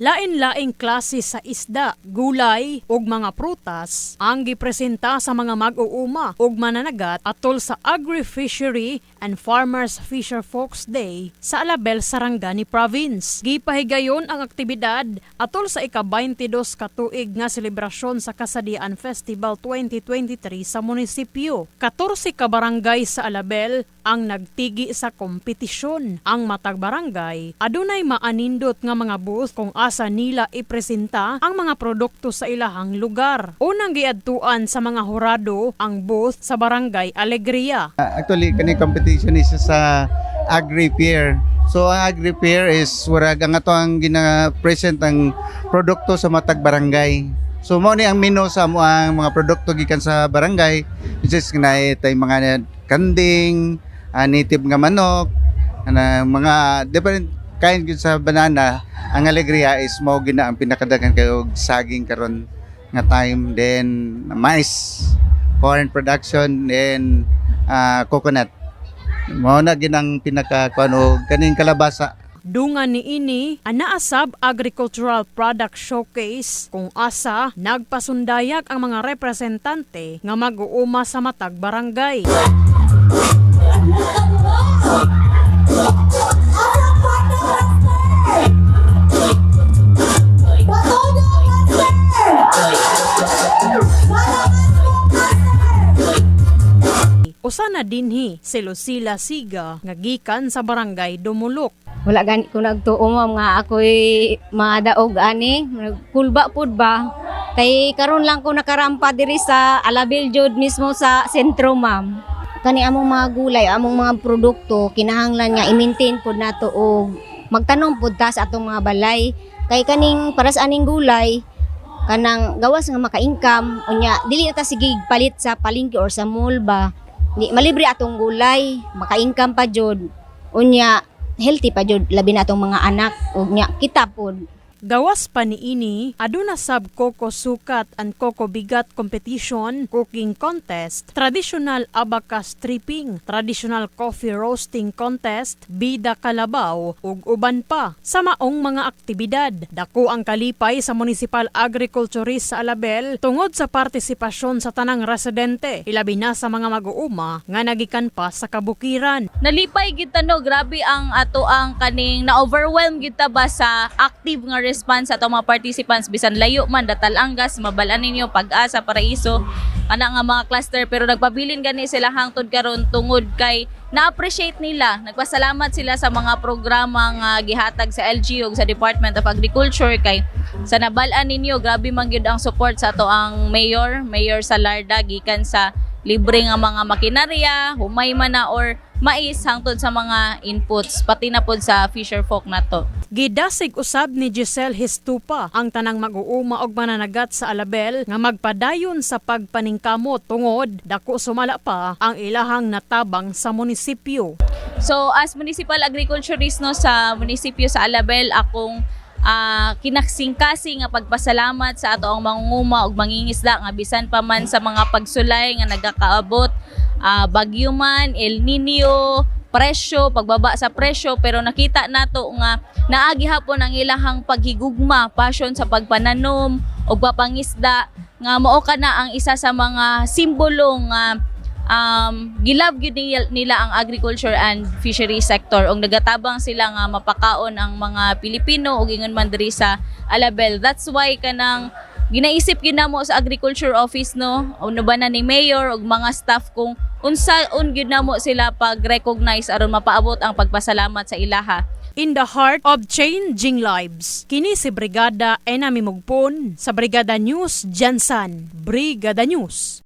Lain-laing klase sa isda, gulay ug mga prutas ang gipresenta sa mga mag-uuma ug mananagat atol sa Agri-Fishery and Farmers Fisher Folks Day sa Alabel, Sarangani Province. Gipahigayon ang aktibidad atol sa ika-22 katuig nga selebrasyon sa Kasadian Festival 2023 sa munisipyo. 14 ka barangay sa Alabel ang nagtigi sa kompetisyon. Ang matag barangay adunay maanindot nga mga booth kung asa nila ipresenta ang mga produkto sa ilahang lugar. Unang giadtuan sa mga hurado ang booth sa barangay Alegria. Uh, actually, kani competition is sa Agri-Pier. So, ang Agri-Pier is warag ang ato ang gina-present ang produkto sa matag barangay. So, mo ni ang menu sa mo ang mga produkto gikan sa barangay. Which is na tay mga kanding, ah, native nga manok, ana mga different kind gyud sa banana. Ang alegria is mo gina ang pinakadagan kayo saging karon nga time then mais corn production then ah, coconut mao na ginang pinaka kuno kaning kalabasa Dungan ni ini anaasab Agricultural Product Showcase kung asa nagpasundayag ang mga representante nga mag-uuma sa matag barangay. Usa na dinhi si Lucila Siga nga gikan sa barangay Dumulok. Wala gani ko nagtuo ma'am nga ako'y madaog ani. Kulba pud ba? Kay karon lang ko nakarampa diri sa Alabil Jod mismo sa sentro ma'am. Kani among mga gulay, among mga produkto kinahanglan nga i-maintain pud nato og magtanom pud ta sa atong mga balay. Kay kaning para sa aning gulay kanang gawas nga maka-income unya dili na ta sige palit sa palengke or sa mall ba. Di malibre atong gulay, maka-income pa jud. Unya healthy pa jud labi na atong mga anak unya kita pud. Gawas pa ni ini, aduna sab koko sukat and koko bigat competition, cooking contest, traditional abacus stripping, traditional coffee roasting contest, bida kalabaw, ug uban pa. Sa maong mga aktibidad, dako ang kalipay sa Municipal Agriculturist sa Alabel tungod sa partisipasyon sa tanang residente, ilabi na sa mga mag-uuma nga nagikan pa sa kabukiran. nalipay kita no grabe ang ato ang kaning na overwhelm kita ba sa active nga response sa ato mga participants. Bisan layo man datalanggas mabalan ninyo pag-asa paraiso. Ana nga mga cluster pero nagpabilin gani sila hangtod karon tungod kay na-appreciate nila. Nagpasalamat sila sa mga programa nga gihatag sa LGU sa Department of Agriculture kay sa nabalan ninyo grabe man gyud ang support sa ato ang mayor mayor Salarda gikan sa libre nga mga makinarya, humay man na or mais hangtod sa mga inputs pati na pod sa fisher folk nato. Gidasig usab ni Giselle Histupa ang tanang mag-uuma og mananagat sa Alabel nga magpadayon sa pagpaningkamot tungod dako sumala pa ang ilahang natabang sa munisipyo. So as municipal agriculturist no sa munisipyo sa Alabel akong ah, kinaksing-kasing nga pagpasalamat sa ato ang mangunguma ug mangingisda nga bisan pa man sa mga pagsulay nga nagakaabot ah, bagyo man, El Nino, presyo, pagbaba sa presyo pero nakita nato nga naagi hapon ang ilahang paghigugma, passion sa pagpananom ug papangisda nga mao kana ang isa sa mga simbolo nga um, gilab gyud ni- nila ang agriculture and fishery sector ug nagatabang sila nga mapakaon ang mga Pilipino ug ingon man diri sa Alabel. That's why kanang ginaisip gyud namo sa agriculture office no uno ba na ni mayor ug mga staff kung unsaon gyud namo sila pag-recognize aron mapaabot ang pagpasalamat sa ilaha. In the heart of changing lives, kini si Brigada Enami Mugpon sa Brigada News Jansan. Brigada News.